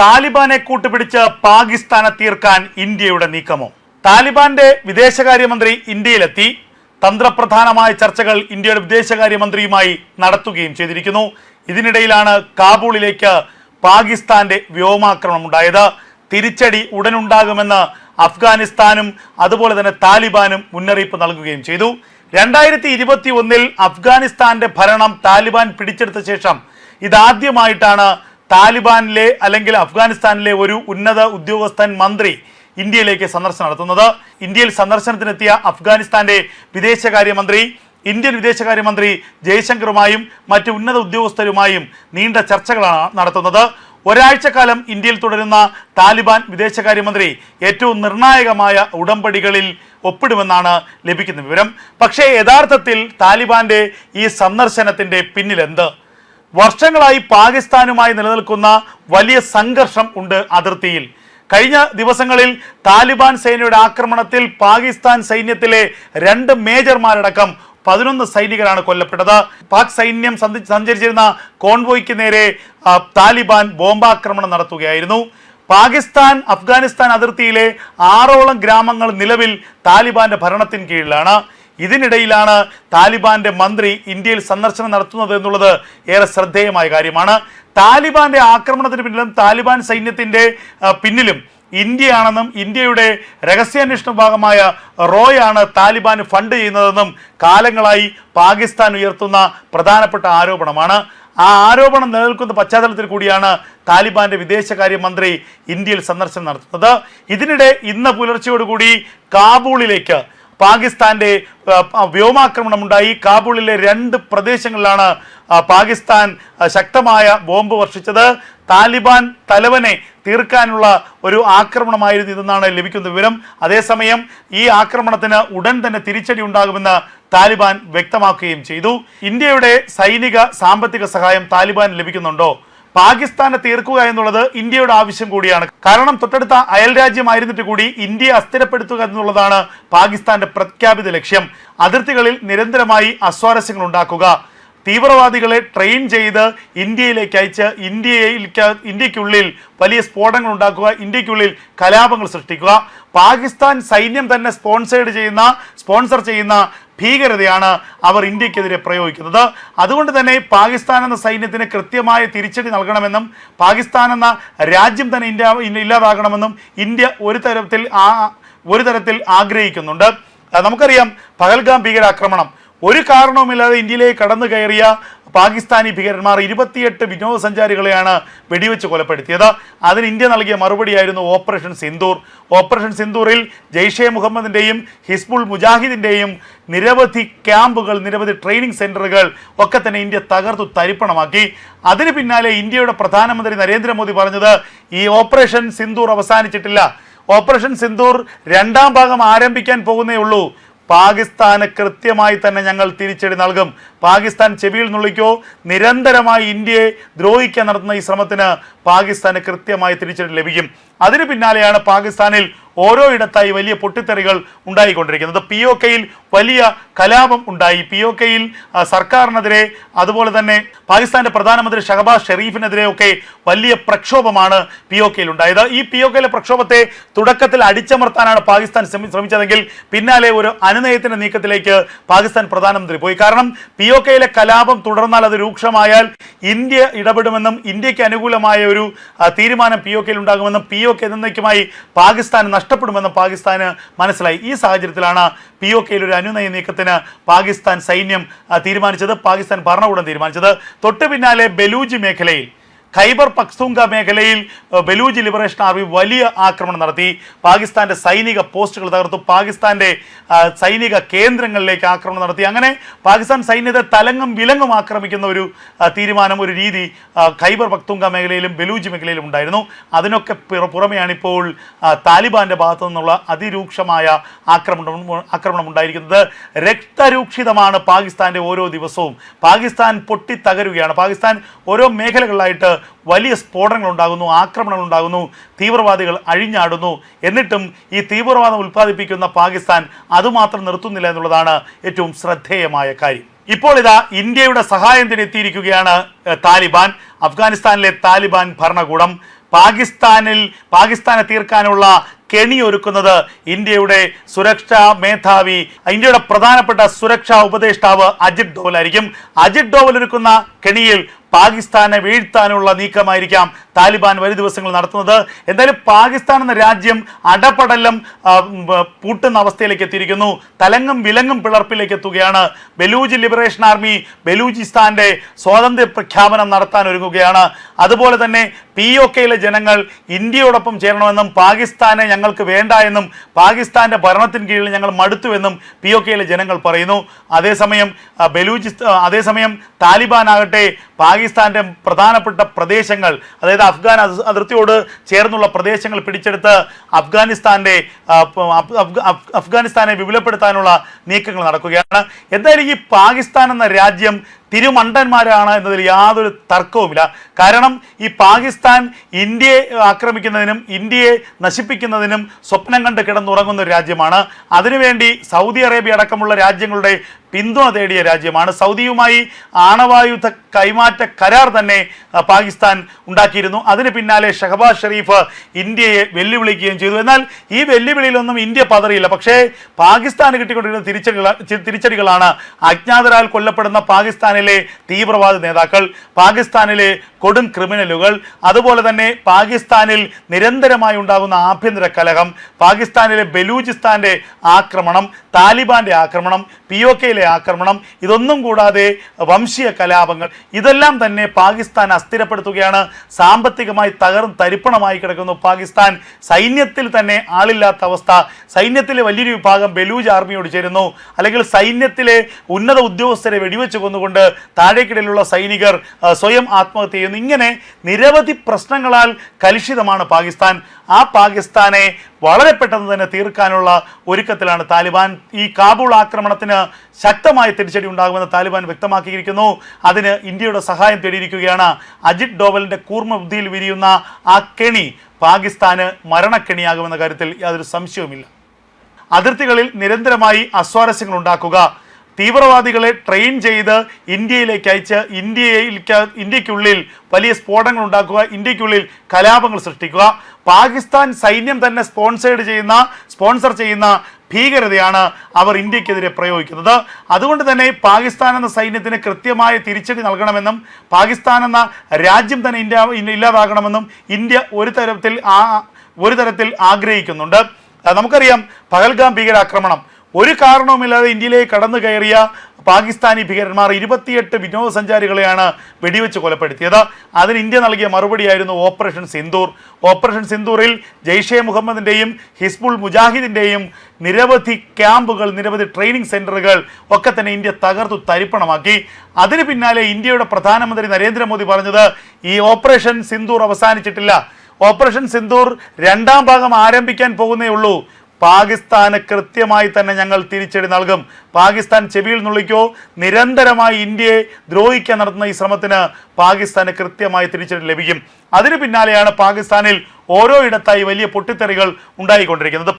താലിബാനെ കൂട്ടുപിടിച്ച് പാകിസ്ഥാനെ തീർക്കാൻ ഇന്ത്യയുടെ നീക്കമോ? താലിബാന്റെ വിദേശകാര്യമന്ത്രി ഇന്ത്യയിലെത്തി. തന്ത്രപ്രധാനമായ ചർച്ചകൾ ഇന്ത്യയുടെ വിദേശകാര്യമന്ത്രിയുമായി നടത്തുകയും ചെയ്തിരിക്കുന്നു. ഇതിനിടയിലാണ് കാബൂളിലേക്ക് പാകിസ്ഥാന്റെ വ്യോമാക്രമണം ഉണ്ടായത്. തിരിച്ചടി ഉടനുണ്ടാകുമെന്ന് അഫ്ഗാനിസ്ഥാനും അതുപോലെ തന്നെ താലിബാനും മുന്നറിയിപ്പ് നൽകുകയും ചെയ്തു. രണ്ടായിരത്തി ഇരുപത്തി ഒന്നിൽ അഫ്ഗാനിസ്ഥാന്റെ ഭരണം താലിബാൻ പിടിച്ചെടുത്ത ശേഷം ഇതാദ്യമായിട്ടാണ് താലിബാനിലെ അല്ലെങ്കിൽ അഫ്ഗാനിസ്ഥാനിലെ ഒരു ഉന്നത ഉദ്യോഗസ്ഥൻ മന്ത്രി ഇന്ത്യയിലേക്ക് സന്ദർശനം നടത്തുന്നത്. ഇന്ത്യയിൽ സന്ദർശനത്തിനെത്തിയ അഫ്ഗാനിസ്ഥാന്റെ വിദേശകാര്യമന്ത്രി ഇന്ത്യൻ വിദേശകാര്യമന്ത്രി ജയശങ്കറുമായും മറ്റ് ഉന്നത ഉദ്യോഗസ്ഥരുമായും നീണ്ട ചർച്ചകളാണ് നടത്തുന്നത്. ഒരാഴ്ചക്കാലം ഇന്ത്യയിൽ തുടരുന്ന താലിബാൻ വിദേശകാര്യമന്ത്രി ഏറ്റവും നിർണായകമായ ഉടമ്പടികളിൽ ഒപ്പിടുമെന്നാണ് ലഭിക്കുന്ന വിവരം. പക്ഷേ യഥാർത്ഥത്തിൽ താലിബാന്റെ ഈ സന്ദർശനത്തിന്റെ പിന്നിലെന്ത്? വർഷങ്ങളായി പാകിസ്ഥാനുമായി നിലനിൽക്കുന്ന വലിയ സംഘർഷം ഉണ്ട് അതിർത്തിയിൽ. കഴിഞ്ഞ ദിവസങ്ങളിൽ താലിബാൻ സേനയുടെ ആക്രമണത്തിൽ പാകിസ്ഥാൻ സൈന്യത്തിലെ രണ്ട് മേജർമാരടക്കം പതിനൊന്ന് സൈനികരാണ് കൊല്ലപ്പെട്ടത്. പാക് സൈന്യം സഞ്ചരിച്ചിരുന്ന കോൺവോയ്ക്ക് നേരെ താലിബാൻ ബോംബാക്രമണം നടത്തുകയായിരുന്നു. പാകിസ്ഥാൻ അഫ്ഗാനിസ്ഥാൻ അതിർത്തിയിലെ ആറോളം ഗ്രാമങ്ങൾ നിലവിൽ താലിബാന്റെ ഭരണത്തിന് കീഴിലാണ്. ഇതിനിടയിലാണ് താലിബാന്റെ മന്ത്രി ഇന്ത്യയിൽ സന്ദർശനം നടത്തുന്നത് എന്നുള്ളത് ഏറെ ശ്രദ്ധേയമായ കാര്യമാണ്. താലിബാന്റെ ആക്രമണത്തിന് പിന്നിലും താലിബാൻ സൈന്യത്തിന്റെ പിന്നിലും ഇന്ത്യയാണെന്നും ഇന്ത്യയുടെ രഹസ്യാന്വേഷണ ഭാഗമായ ആണ് താലിബാൻ ഫണ്ട് ചെയ്യുന്നതെന്നും കാലങ്ങളായി പാകിസ്ഥാൻ ഉയർത്തുന്ന പ്രധാനപ്പെട്ട ആരോപണമാണ്. ആ ആരോപണം നിലനിൽക്കുന്ന പശ്ചാത്തലത്തിൽ കൂടിയാണ് താലിബാന്റെ വിദേശകാര്യമന്ത്രി ഇന്ത്യയിൽ സന്ദർശനം നടത്തുന്നത്. ഇതിനിടെ ഇന്ന് പുലർച്ചയോടുകൂടി കാബൂളിലേക്ക് പാകിസ്ഥാന്റെ വ്യോമാക്രമണം ഉണ്ടായി കാബൂളിലെ രണ്ട് പ്രദേശങ്ങളിലാണ് പാകിസ്ഥാൻ ശക്തമായ ബോംബ് വർഷിച്ചത്. താലിബാൻ തലവനെ തീർക്കാനുള്ള ഒരു ആക്രമണമായിരുന്നു ഇതെന്നാണ് ലഭിക്കുന്ന വിവരം. അതേസമയം ഈ ആക്രമണത്തിന് ഉടൻ തന്നെ തിരിച്ചടി ഉണ്ടാകുമെന്ന് താലിബാൻ വ്യക്തമാക്കുകയും ചെയ്തു. ഇന്ത്യയുടെ സൈനിക സാമ്പത്തിക സഹായം താലിബാൻ ലഭിക്കുന്നുണ്ടോ? പാകിസ്ഥാനെ തീർക്കുക എന്നുള്ളത് ഇന്ത്യയുടെ ആവശ്യം കൂടിയാണ്. കാരണം തൊട്ടടുത്ത അയൽ രാജ്യമായിരുന്നിട്ട് കൂടി ഇന്ത്യയെ അസ്ഥിരപ്പെടുത്തുക എന്നുള്ളതാണ് പാകിസ്ഥാന്റെ പ്രഖ്യാപിത ലക്ഷ്യം. അതിർത്തികളിൽ നിരന്തരമായി അസ്വാരസ്യങ്ങൾ ഉണ്ടാക്കുക തീവ്രവാദികളെ ട്രെയിൻ ചെയ്ത് ഇന്ത്യയിലേക്ക് അയച്ച് ഇന്ത്യയിൽ ഇന്ത്യക്കുള്ളിൽ വലിയ സ്ഫോടനങ്ങൾ ഉണ്ടാക്കുക ഇന്ത്യക്കുള്ളിൽ കലാപങ്ങൾ സൃഷ്ടിക്കുക. പാകിസ്ഥാൻ സൈന്യം തന്നെ സ്പോൺസേഡ് ചെയ്യുന്ന സ്പോൺസർ ചെയ്യുന്ന ഭീകരതയാണ് അവർ ഇന്ത്യക്കെതിരെ പ്രയോഗിക്കുന്നത്. അതുകൊണ്ട് തന്നെ പാകിസ്ഥാൻ എന്ന സൈന്യത്തിന് കൃത്യമായ തിരിച്ചടി നൽകണമെന്നും പാകിസ്ഥാൻ എന്ന രാജ്യം തന്നെ ഇന്ത്യ ഇല്ല- ഇല്ലാതാകണമെന്നും ഇന്ത്യ ഒരു തരത്തിൽ ഒരു തരത്തിൽ ആഗ്രഹിക്കുന്നുണ്ട്. നമുക്കറിയാം പഹൽഗാം ഭീകരാക്രമണം ഒരു കാരണവുമില്ലാതെ ഇന്ത്യയിലേക്ക് കടന്നു കയറിയ പാകിസ്ഥാനി ഭീകരന്മാർ ഇരുപത്തിയെട്ട് വിനോദസഞ്ചാരികളെയാണ് വെടിവെച്ച് കൊലപ്പെടുത്തിയത്. അതിന് ഇന്ത്യ നൽകിയ മറുപടിയായിരുന്നു ഓപ്പറേഷൻ സിന്ദൂർ. ഓപ്പറേഷൻ സിന്ദൂറിൽ ജെയ്ഷെ മുഹമ്മദിന്റെയും ഹിസ്ബുൾ മുജാഹിദിന്റെയും നിരവധി ക്യാമ്പുകൾ നിരവധി ട്രെയിനിങ് സെന്ററുകൾ ഒക്കെ തന്നെ ഇന്ത്യ തകർത്തു തരിപ്പണമാക്കി. അതിന് പിന്നാലെ ഇന്ത്യയുടെ പ്രധാനമന്ത്രി നരേന്ദ്രമോദി പറഞ്ഞത് ഈ ഓപ്പറേഷൻ സിന്ദൂർ അവസാനിച്ചിട്ടില്ല. ഓപ്പറേഷൻ സിന്ദൂർ രണ്ടാം ഭാഗം ആരംഭിക്കാൻ പോകുന്നേ ഉള്ളൂ. പാകിസ്ഥാന് കൃത്യമായി തന്നെ ഞങ്ങൾ തിരിച്ചടി നൽകും. പാകിസ്ഥാൻ ചെവിയിൽ നുള്ളിക്കോ? നിരന്തരമായി ഇന്ത്യയെ ദ്രോഹിക്കാൻ നടത്തുന്ന ഈ ശ്രമത്തിന് പാകിസ്ഥാന് കൃത്യമായി തിരിച്ചടി ലഭിക്കും. അതിന് പിന്നാലെയാണ് പാകിസ്ഥാനിൽ ഓരോ ഇടത്തായി വലിയ പൊട്ടിത്തെറികൾ ഉണ്ടായിക്കൊണ്ടിരിക്കുന്നത്. പി ഒ കെയിൽ വലിയ കലാപം ഉണ്ടായി. പി ഒ കെയിൽ സർക്കാരിനെതിരെ അതുപോലെ തന്നെ പാകിസ്ഥാന്റെ പ്രധാനമന്ത്രി ഷഹബാസ് ഷെരീഫിനെതിരെ ഒക്കെ വലിയ പ്രക്ഷോഭമാണ് പി ഒ കെയിൽ ഉണ്ടായത്. ഈ പി ഒ കെയിലെ പ്രക്ഷോഭത്തെ തുടക്കത്തിൽ അടിച്ചമർത്താനാണ് പാകിസ്ഥാൻ ശ്രമിച്ചതെങ്കിൽ പിന്നാലെ ഒരു അനുനയത്തിന്റെ നീക്കത്തിലേക്ക് പാകിസ്ഥാൻ പ്രധാനമന്ത്രി പോയി. കാരണം പി ഒ കെയിലെ കലാപം തുടർന്നാൽ അത് രൂക്ഷമായാൽ ഇന്ത്യ ഇടപെടുമെന്നും ഇന്ത്യയ്ക്ക് അനുകൂലമായ ഒരു തീരുമാനം പി ഒ കെയിൽ ഉണ്ടാകുമെന്നും പി ഒ കെ എന്നേക്കുമായി പാകിസ്ഥാൻ നഷ്ടപ്പെടുമെന്നും പാകിസ്ഥാന് മനസ്സിലായി. ഈ സാഹചര്യത്തിലാണ് പി ഒ കെയിൽ ഒരു അനുനയ നീക്കത്തിന് പാകിസ്ഥാൻ സൈന്യം തീരുമാനിച്ചത്. പാകിസ്ഥാൻ ഭരണകൂടം തീരുമാനിച്ചത്. തൊട്ടു പിന്നാലെ ബലൂജ് മേഖലയിൽ ഖൈബർ പക്തൂങ്ക മേഖലയിൽ ബലൂജ് ലിബറേഷൻ ആർമി വലിയ ആക്രമണം നടത്തി. പാകിസ്ഥാന്റെ സൈനിക പോസ്റ്റുകൾ തകർത്തു. പാകിസ്ഥാന്റെ സൈനിക കേന്ദ്രങ്ങളിലേക്ക് ആക്രമണം നടത്തി. അങ്ങനെ പാകിസ്ഥാൻ സൈന്യത്തെ തലങ്ങും വിലങ്ങും ആക്രമിക്കുന്ന ഒരു തീരുമാനം ഒരു രീതി ഖൈബർ പക്തൂങ്ക മേഖലയിലും ബലൂജ് മേഖലയിലും ഉണ്ടായിരുന്നു. അതിനൊക്കെ പിറ- പുറമെയാണ് ഇപ്പോൾ താലിബാന്റെ ഭാഗത്തു നിന്നുള്ള അതിരൂക്ഷമായ ആക്രമണം ആക്രമണം ഉണ്ടായിരിക്കുന്നത്. രക്തരൂക്ഷിതമാണ് പാകിസ്ഥാന്റെ ഓരോ ദിവസവും. പാകിസ്ഥാൻ പൊട്ടിത്തകരുകയാണ്. പാകിസ്ഥാൻ ഓരോ മേഖലകളിലായിട്ട് വലിയ സ്ഫോടനങ്ങൾ ഉണ്ടാകുന്നു ആക്രമണങ്ങൾ ഉണ്ടാകുന്നു തീവ്രവാദികൾ അഴിഞ്ഞാടുന്നു. എന്നിട്ടും ഈ തീവ്രവാദം ഉൽപ്പാദിപ്പിക്കുന്ന പാകിസ്ഥാൻ അതുമാത്രം നിർത്തുന്നില്ല എന്നുള്ളതാണ് ഏറ്റവും ശ്രദ്ധേയമായ കാര്യം. ഇപ്പോൾ ഇതാ ഇന്ത്യയുടെ സഹായം എത്തിയിരിക്കുകയാണ് ഏഹ്, താലിബാൻ. അഫ്ഗാനിസ്ഥാനിലെ താലിബാൻ ഭരണകൂടം. പാകിസ്ഥാനിൽ പാകിസ്ഥാനെ തീർക്കാനുള്ള കെണി കെണിയൊരുക്കുന്നത് ഇന്ത്യയുടെ സുരക്ഷാ മേധാവി ഇന്ത്യയുടെ പ്രധാനപ്പെട്ട സുരക്ഷാ ഉപദേഷ്ടാവ് അജിത് ഡോവൽ ആയിരിക്കും. അജിത് ഡോവൽ ഒരുക്കുന്ന കെണിയിൽ പാകിസ്ഥാനെ വീഴ്ത്താനുള്ള നീക്കമായിരിക്കാം താലിബാൻ വരും ദിവസങ്ങൾ നടത്തുന്നത്. എന്തായാലും പാകിസ്ഥാൻ എന്ന രാജ്യം അടപടലം പൂട്ടുന്ന അവസ്ഥയിലേക്ക് എത്തിയിരിക്കുന്നു. തലങ്ങും വിലങ്ങും പിളർപ്പിലേക്ക് എത്തുകയാണ്. ബലൂജ് ലിബറേഷൻ ആർമി ബലൂചിസ്ഥാന്റെ സ്വാതന്ത്ര്യ പ്രഖ്യാപനം നടത്താൻ ഒരുങ്ങുകയാണ്. അതുപോലെ തന്നെ പി ഒ കെയിലെ ജനങ്ങൾ ഇന്ത്യയോടൊപ്പം ചേരണമെന്നും പാകിസ്ഥാനെ ഞങ്ങൾക്ക് വേണ്ട എന്നും പാകിസ്ഥാന്റെ ഭരണത്തിന് കീഴിൽ ഞങ്ങൾ മടുത്തുവെന്നും പി ഒ കെയിലെ ജനങ്ങൾ പറയുന്നു. അതേസമയം ബലൂചിസ്ഥാൻ അതേസമയം താലിബാൻ ആകട്ടെ പാകിസ്ഥാന്റെ പ്രധാനപ്പെട്ട പ്രദേശങ്ങൾ അതായത് അഫ്ഗാൻ അതിർത്തിയോട് ചേർന്നുള്ള പ്രദേശങ്ങൾ പിടിച്ചെടുത്ത് അഫ്ഗാനിസ്ഥാന്റെ അഫ്ഗാനിസ്ഥാനെ വിപുലപ്പെടുത്താനുള്ള നീക്കങ്ങൾ നടക്കുകയാണ്. എന്തായാലും ഈ പാകിസ്ഥാൻ എന്ന രാജ്യം തിരുമണ്ടന്മാരാണ് എന്നതിൽ യാതൊരു തർക്കവുമില്ല. കാരണം ഈ പാകിസ്ഥാൻ ഇന്ത്യയെ ആക്രമിക്കുന്നതിനും ഇന്ത്യയെ നശിപ്പിക്കുന്നതിനും സ്വപ്നം കണ്ട് കിടന്നുറങ്ങുന്ന ഒരു രാജ്യമാണ്. അതിനുവേണ്ടി സൗദി അറേബ്യ അടക്കമുള്ള രാജ്യങ്ങളുടെ പിന്തുണ തേടിയ രാജ്യമാണ്. സൗദിയുമായി ആണവായുധ കൈമാറ്റ കരാർ തന്നെ പാകിസ്ഥാൻ ഉണ്ടാക്കിയിരുന്നു. അതിന് പിന്നാലെ ഷഹബാസ് ഷെരീഫ് ഇന്ത്യയെ വെല്ലുവിളിക്കുകയും ചെയ്തു. എന്നാൽ ഈ വെല്ലുവിളിയിലൊന്നും ഇന്ത്യ പതറിയില്ല. പക്ഷേ പാകിസ്ഥാന് കിട്ടിക്കൊണ്ടിരുന്ന തിരിച്ചടികൾ തിരിച്ചടികളാണ്. അജ്ഞാതരാൽ കൊല്ലപ്പെടുന്ന പാകിസ്ഥാനിലെ തീവ്രവാദ നേതാക്കൾ പാകിസ്ഥാനിലെ കൊടും ക്രിമിനലുകൾ അതുപോലെ തന്നെ പാകിസ്ഥാനിൽ നിരന്തരമായി ഉണ്ടാകുന്ന ആഭ്യന്തര കലഹം പാകിസ്ഥാനിലെ ബലൂചിസ്ഥാന്റെ ആക്രമണം താലിബാന്റെ ആക്രമണം പി ഒ കെയിലെ ആക്രമണം ഇതൊന്നും കൂടാതെ വംശീയ കലാപങ്ങൾ ഇതെല്ലാം തന്നെ പാകിസ്ഥാൻ അസ്ഥിരപ്പെടുത്തുകയാണ്. സാമ്പത്തികമായി തകർന്ന് തരിപ്പണമായി കിടക്കുന്നു പാകിസ്ഥാൻ. സൈന്യത്തിൽ തന്നെ ആളില്ലാത്ത അവസ്ഥ. സൈന്യത്തിലെ വലിയൊരു വിഭാഗം ബലൂജ് ആർമിയോട് ചേരുന്നു. അല്ലെങ്കിൽ സൈന്യത്തിലെ ഉന്നത ഉദ്യോഗസ്ഥരെ വെടിവെച്ച് കൊന്നുകൊണ്ട് താഴേക്കിടയിലുള്ള സൈനികർ സ്വയം ആത്മഹത്യ ചെയ്യുന്നു. ഇങ്ങനെ നിരവധി പ്രശ്നങ്ങളാൽ കലുഷിതമാണ് പാകിസ്ഥാൻ. ആ പാകിസ്ഥാനെ വളരെ പെട്ടെന്ന് തന്നെ തീർക്കാനുള്ള ഒരുക്കത്തിലാണ് താലിബാൻ. ഈ കാബൂൾ ആക്രമണത്തിന് ശക്തമായ തിരിച്ചടി ഉണ്ടാകുമെന്ന് താലിബാൻ വ്യക്തമാക്കിയിരിക്കുന്നു. അതിന് ഇന്ത്യയുടെ സഹായം തേടിയിരിക്കുകയാണ്. അജിത് ഡോവലിന്റെ കൂർമ്മ ബുദ്ധിയിൽ വിരിയുന്ന ആ കെണി പാകിസ്ഥാന് മരണക്കെണിയാകുമെന്ന കാര്യത്തിൽ യാതൊരു സംശയവുമില്ല. അതിർത്തികളിൽ നിരന്തരമായി അസ്വാരസ്യങ്ങൾ ഉണ്ടാക്കുക. തീവ്രവാദികളെ ട്രെയിൻ ചെയ്ത് ഇന്ത്യയിലേക്ക് അയച്ച് ഇന്ത്യയിൽ ഇന്ത്യക്കുള്ളിൽ വലിയ സ്ഫോടനങ്ങൾ ഉണ്ടാക്കുക ഇന്ത്യക്കുള്ളിൽ കലാപങ്ങൾ സൃഷ്ടിക്കുക. പാകിസ്ഥാൻ സൈന്യം തന്നെ സ്പോൺസേഡ് ചെയ്യുന്ന സ്പോൺസർ ചെയ്യുന്ന ഭീകരതയാണ് അവർ ഇന്ത്യക്കെതിരെ പ്രയോഗിക്കുന്നത്. അതുകൊണ്ട് തന്നെ പാകിസ്ഥാൻ എന്ന സൈന്യത്തിന് കൃത്യമായ തിരിച്ചടി നൽകണമെന്നും പാകിസ്ഥാൻ എന്ന രാജ്യം തന്നെ ഇന്ത്യ ഇല്ല- ഇല്ലാതാകണമെന്നും ഇന്ത്യ ഒരു തരത്തിൽ ഒരു തരത്തിൽ ആഗ്രഹിക്കുന്നുണ്ട്. നമുക്കറിയാം പഹൽഗാം ഭീകരാക്രമണം ഒരു കാരണവുമില്ലാതെ ഇന്ത്യയിലേക്ക് കടന്നു കയറിയ പാകിസ്ഥാനി ഭീകരന്മാർ ഇരുപത്തിയെട്ട് വിനോദസഞ്ചാരികളെയാണ് വെടിവെച്ച് കൊലപ്പെടുത്തിയത്. അതിന് ഇന്ത്യ നൽകിയ മറുപടിയായിരുന്നു ഓപ്പറേഷൻ സിന്ദൂർ. ഓപ്പറേഷൻ സിന്ദൂറിൽ ജെയ്ഷെ മുഹമ്മദിന്റെയും ഹിസ്ബുൾ മുജാഹിദിന്റെയും നിരവധി ക്യാമ്പുകൾ നിരവധി ട്രെയിനിങ് സെന്ററുകൾ ഒക്കെ തന്നെ ഇന്ത്യ തകർത്തു തരിപ്പണമാക്കി. അതിന് പിന്നാലെ ഇന്ത്യയുടെ പ്രധാനമന്ത്രി നരേന്ദ്രമോദി പറഞ്ഞത് ഈ ഓപ്പറേഷൻ സിന്ദൂർ അവസാനിച്ചിട്ടില്ല. ഓപ്പറേഷൻ സിന്ദൂർ രണ്ടാം ഭാഗം ആരംഭിക്കാൻ പോകുന്നേ ഉള്ളൂ. പാകിസ്ഥാന് കൃത്യമായി തന്നെ ഞങ്ങൾ തിരിച്ചടി നൽകും. പാകിസ്ഥാൻ ചെവിയിൽ നുള്ളിക്കോ? നിരന്തരമായി ഇന്ത്യയെ ദ്രോഹിക്കാൻ നടത്തുന്ന ഈ ശ്രമത്തിന് പാകിസ്ഥാന് കൃത്യമായി തിരിച്ചടി ലഭിക്കും. അതിന് പിന്നാലെയാണ് പാകിസ്ഥാനിൽ ഓരോ ഇടത്തായി വലിയ പൊട്ടിത്തെറികൾ ഉണ്ടായിക്കൊണ്ടിരിക്കുന്നത്.